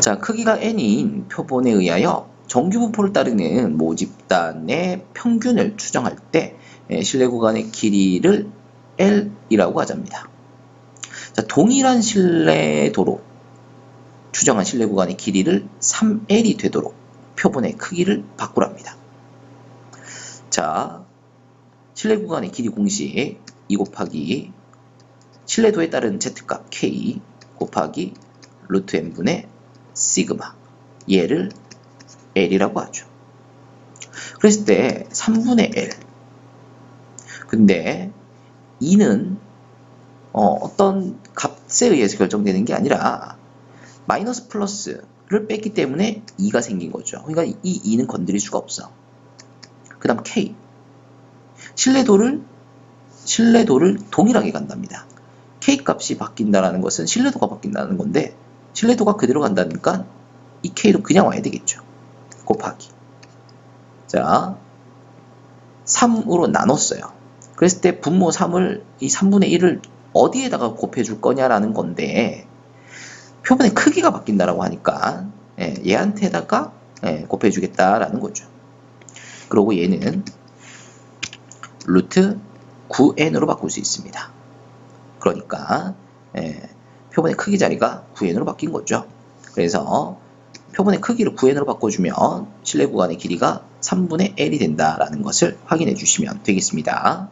자, 크기가 n인 표본에 의하여 정규 분포를 따르는 모집단의 평균을 추정할 때 예, 실내 구간의 길이를 L이라고 하자입니다. 자, 동일한 실내 도로 추정한 실내 구간의 길이를 3L이 되도록 표본의 크기를 바꾸랍니다. 자, 실내 구간의 길이 공식 2 곱하기 실내도에 따른 z값 k 곱하기 루트 n분의 시그마 얘를 L이라고 하죠. 그랬을 때 3분의 L 근데 2는 어, 떤 값에 의해서 결정되는 게 아니라 마이너스 플러스를 뺐기 때문에 2가 생긴 거죠. 그러니까 이 2는 건드릴 수가 없어. 그 다음 K 신뢰도를 신뢰도를 동일하게 간답니다. K 값이 바뀐다는 것은 신뢰도가 바뀐다는 건데 신뢰도가 그대로 간다니까 이 K도 그냥 와야 되겠죠. 곱하기. 자, 3으로 나눴어요. 그랬을 때 분모 3을 이 3분의 1을 어디에다가 곱해 줄 거냐라는 건데 표본의 크기가 바뀐다라고 하니까 예, 얘한테다가 예, 곱해 주겠다라는 거죠. 그리고 얘는 루트 9n으로 바꿀 수 있습니다. 그러니까 예, 표본의 크기 자리가 9n으로 바뀐 거죠. 그래서 표본의 크기를 9n으로 바꿔주면 실내 구간의 길이가 3분의 L이 된다라는 것을 확인해 주시면 되겠습니다.